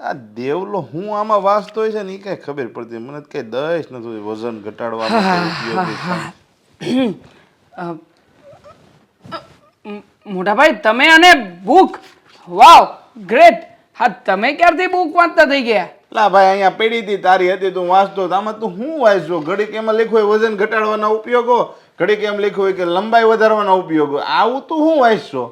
આ દેવલો હું આમાં વાંચતો હોય છે ને એ કઈ ખબર પડતી મને કઈ દઈશ નથી વજન ઘટાડવા મોટાભાઈ તમે અને બુક. વાવ ગ્રેટ. હા તમે ક્યારથી બુક વાંચતા થઈ ગયા? લા ભાઈ અહીંયા પડી હતી તારી હતી તું વાંચતો આમાં તું શું વાંચજો ઘડીક એમાં લખ્યું હોય વજન ઘટાડવાના ઉપયોગો ઘડીક એમ લખ્યું હોય કે લંબાઈ વધારવાના ઉપયોગો. આવું તું શું વાંચશો?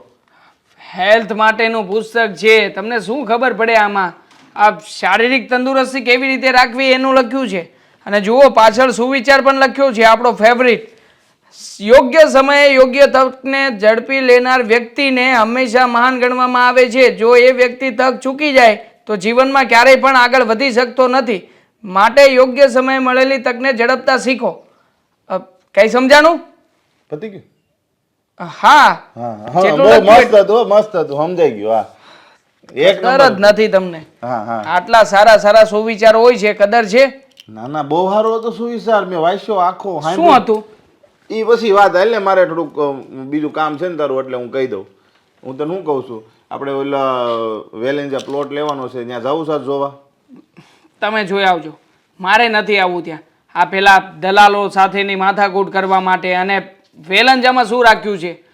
હેલ્થ માટેનું પુસ્તક છે. તમને શું ખબર પડે આમાં? આ શારીરિક તંદુરસ્તી કેવી રીતે રાખવી એનું લખ્યું છે? અને જુઓ પાછળ સુવિચાર પણ લખ્યો છે આપણો ફેવરિટ યોગ્ય સમયે યોગ્ય તકને ઝડપી લેનાર વ્યક્તિને હંમેશા મહાન ગણવામાં આવે છે. જો એ વ્યક્તિ તક ચૂકી જાય તો જીવનમાં ક્યારેય પણ આગળ વધી શકતો નથી. માટે યોગ્ય સમયે મળેલી તકને ઝડપતા શીખો. કઈ સમજાણું? પતી ગયું? હા. મસ્ત હતું મસ્ત હતું સમજાઈ ગયું હા. એક જ નથી તમને. હા હા. આટલા સારા સારા સુવિચાર હોય છે કદર છે? ના ના બહુ સારો હતો સુવિચાર. મેં વાંચ્યો આખો શું હતું? એ પછી વાત ને મારે થોડુંક બીજું કામ છે ને તારું એટલે હું કહી દઉં. હું તને શું કહું છું? આપણે ઓલા વેલેન્જા પ્લોટ લેવાનો છે ત્યાં જવું સાથ જોવા? તમે જોઈ આવજો. મારે નથી આવવું ત્યાં. આ પેલા દલાલો સાથેની માથાકૂટ કરવા માટે અને વેલંજામાં શું રાખ્યું છે?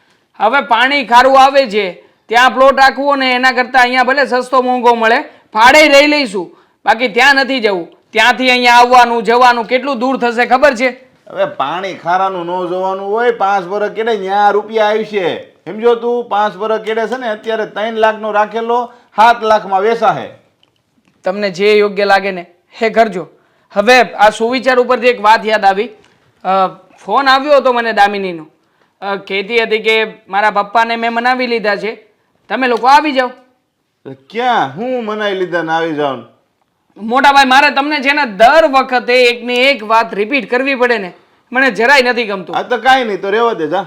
હવે પાણી ખારું આવે છે. ત્યાં પ્લોટ રાખવો ને એના કરતાં અહીંયા ભલે સસ્તો મોંઘો મળે ફાળે રહી લઈશું. બાકી ત્યાં નથી જવું. ત્યાંથી અહીંયા આવવાનું જવાનું કેટલું દૂર થશે ખબર છે? હવે પાણી ખારાનું ન જોવાનું હોય પાંચ વર્ષ કેડે ન્યા રૂપિયા આવશે સમજો તું પાંચ વર્ષ કેડે છે ને અત્યારે ત્રણ લાખનો રાખેલો સાત લાખમાં વેસાહે તમને જે યોગ્ય લાગે ને હે કરજો. હવે આ સુવિચાર ઉપરથી એક વાત યાદ આવી. ફોન આવ્યો હતો મને દામિનીનો. કહેતી હતી કે મારા પપ્પાને મેં મનાવી લીધા છે. તમે લોકો આવી જાઓ. ક્યાં? હું મનાઈ લીધા ને આવી જાઉં મોટાભાઈ મારે તમને છે ને દર વખતે એક ને એક વાત રિપીટ કરવી પડે ને. મને જરાય નથી ગમતું. આ તો કાંઈ નહીં તો રહેવા દે જા.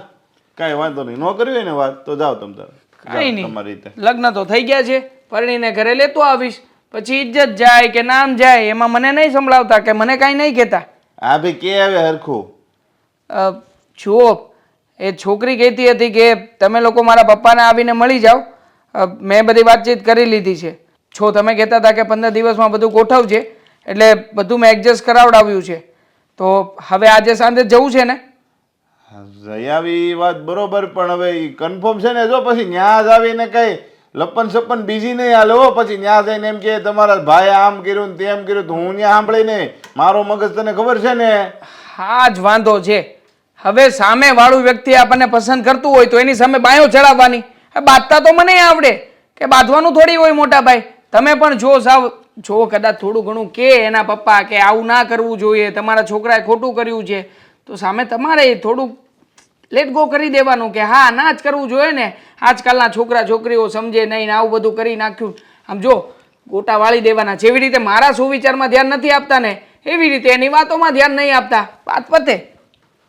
કાંઈ વાંધો નહીં. ન કરવી હોય ને વાત તો જાઓ તમ કઈ નહીં. તમારી રીતે. લગ્ન તો થઈ ગયા છે. પરણીને ઘરે લેતો આવીશ. પછી ઇજ્જત જાય કે નામ જાય એમાં મને નહીં સંભળાવતા કે મને કાંઈ નહીં કહેતા. આ ભાઈ કે આવે હરખું? જુઓ. એ છોકરી કહેતી હતી કે તમે લોકો મારા પપ્પાને આવીને મળી જાઓ. મેં બધી વાતચીત કરી લીધી છે. છો તમે કહેતા હતા કે પંદર દિવસમાં બધું ગોઠવજે એટલે બધું મેં એડજસ્ટ કરાવડાવ્યું છે. તો હવે આજે સાંજે જવું છે ને? જઈ આવી વાત બરોબર પણ હવે કન્ફર્મ છે ને જો પછી ન્યા જ આવીને કઈ લપન સપન બીજી નહીં હાલે. હો પછી ન્યા જઈને એમ કે તમારા ભાઈ આમ કર્યું ને તેમ કર્યું તો હું ન્યા સાંભળી નહીં. મારો મગજ તને ખબર છે ને? હા જ વાંધો છે. હવે સામે વાળું વ્યક્તિ આપણને પસંદ કરતું હોય તો એની સામે બાયો ચડાવવાની. બાંધતા તો મને આવડે કે બાંધવાનું થોડી હોય મોટા ભાઈ. તમે પણ જો સાવ જો કદાચ થોડું ઘણું કે એના પપ્પા કે આવું ના કરવું જોઈએ, તમારા છોકરાએ ખોટું કર્યું છે, તો સામે તમારે થોડુંક લેટ ગો કરી દેવાનું કે હા, ના જ કરવું જોઈએ ને. આજકાલના છોકરા છોકરીઓ સમજે નહીં ને આવું બધું કરી નાખ્યું. આમ જો, ગોટા વાળી દેવાના. જેવી રીતે મારા સુવિચારમાં ધ્યાન નથી આપતા ને, એવી રીતે એની વાતોમાં ધ્યાન નહીં આપતા. વાત પતે.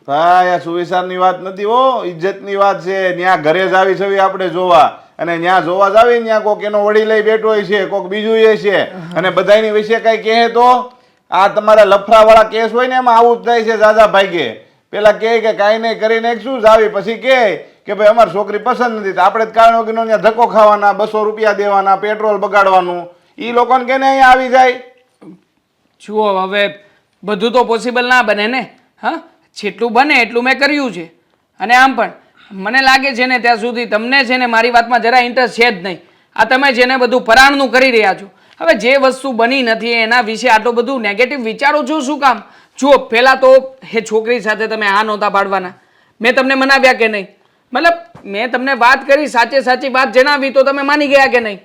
ભાઈ આ સુવિચારની વાત નથી, હો. ઇજ્જતની વાત છે. ત્યાં ઘરે જ આવી છવી આપણે જોવા. અને ત્યાં જોવા જ ન્યા કોક એનો વડી લઈ બેઠો છે, કોક બીજું એ છે. અને બધાની વિશે કઈ કહે તો? આ તમારા લફરાવાળા કેસ હોય ને એમાં આવું જ થાય છે દાદા કે પેલા કહે કે કાંઈ નહીં કરી શું જ આવી? પછી કહે કે ભાઈ અમારી છોકરી પસંદ નથી. તો આપણે જ કારણ વગરનો ત્યાં ધક્કો ખાવાના, બસો રૂપિયા દેવાના, પેટ્રોલ બગાડવાનું. એ લોકોને કે અહીંયા આવી જાય? જુઓ, હવે બધું તો પોસિબલ ના બને ને, હા? જેટલું બને એટલું મેં કર્યું છે. અને આમ પણ, મને લાગે છે ને ત્યાં સુધી તમને છે ને મારી વાતમાં જરા ઇન્ટરેસ્ટ છે જ નહીં. આ તમે જેને બધું પરાણનું કરી રહ્યા છો. હવે જે વસ્તુ બની નથી એના વિશે આટલું બધું નેગેટિવ વિચારો છો શું કામ? જુઓ, પહેલાં તો એ છોકરી સાથે તમે આ નહોતા પાડવાના. મેં તમને મનાવ્યા કે નહીં? મતલબ મેં તમને વાત કરી, સાચે સાચી વાત જણાવી તો તમે માની ગયા કે નહીં?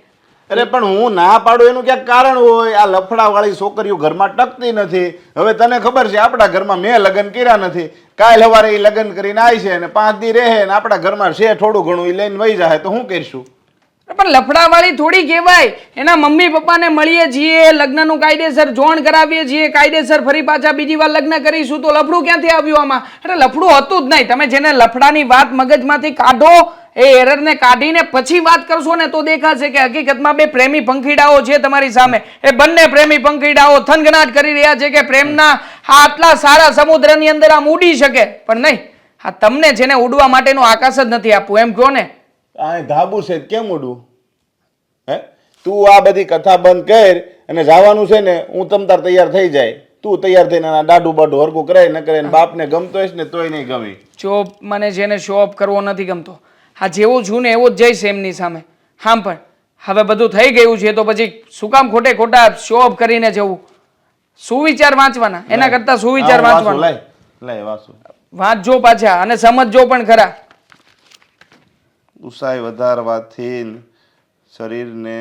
અરે પણ હું ના પાડું એનું ક્યાંક કારણ હોય? આ લફડાવાળી છોકરીઓ ઘરમાં ટકતી નથી. હવે તને ખબર છે, આપણા ઘરમાં મેં લગ્ન કર્યા નથી. કાલ સવારે એ લગ્ન કરીને આવી છે અને પાંચ દી રહે ને આપણા ઘરમાં છે થોડું ઘણું એ લઈને વહી જાય તો શું કરીશું? પણ લફડાવાળી થોડી કહેવાય. એના મમ્મી પપ્પાને મળીએ છીએ, લગ્નનું કાયદેસર જોણ કરાવીએ છીએ, કાયદેસર ફરી પાછા બીજી વાર લગ્ન કરીશું તો લફડું ક્યાંથી આવ્યું આમાં? એટલે લફડું હતું જ નહીં. તમે જેને લફડાની વાત મગજમાંથી કાઢો એ એરરને કાઢીને પછી વાત કરશો ને તો દેખાશે કે હકીકતમાં બે પ્રેમી પંખીડાઓ છે તમારી સામે. એ બંને પ્રેમી પંખીડાઓ થનગનાટ કરી રહ્યા છે કે પ્રેમના આ આટલા સારા સમુદ્રની અંદર આમ ઉડી શકે. પણ નહીં હા તમને છે ને ઉડવા માટેનું આકાશ જ નથી આપવું. એમ કહો ને. આ ધાબુ છે કેમ ઉડવું? હે? તું આ બધી કથા બંધ કર અને જવાનું છે ને હું તમ તાર તૈયાર થઈ જાય. તું તૈયાર થઈને આ દાડુ બાડું હરકું કરાય ન કરે બાપને ગમતો હોય ને તોય નહીં ગમી. જો મને જેને શો ઓફ કરવો નથી ગમતો હા જેવું છું ને એવું જ જઈશ એમની સામે. હામ પણ હવે બધું થઈ ગયું છે તો પછી શું કામ ખોટે ખોટા શો અપ કરીને જવું? સુવિચાર વાંચવાના? એના કરતા સુવિચાર હા, વાંચો, વાંચવાના? વાંચજો પાછા અને સમજજો પણ ખરા. ઉસાઈ વધારવાથી શરીરને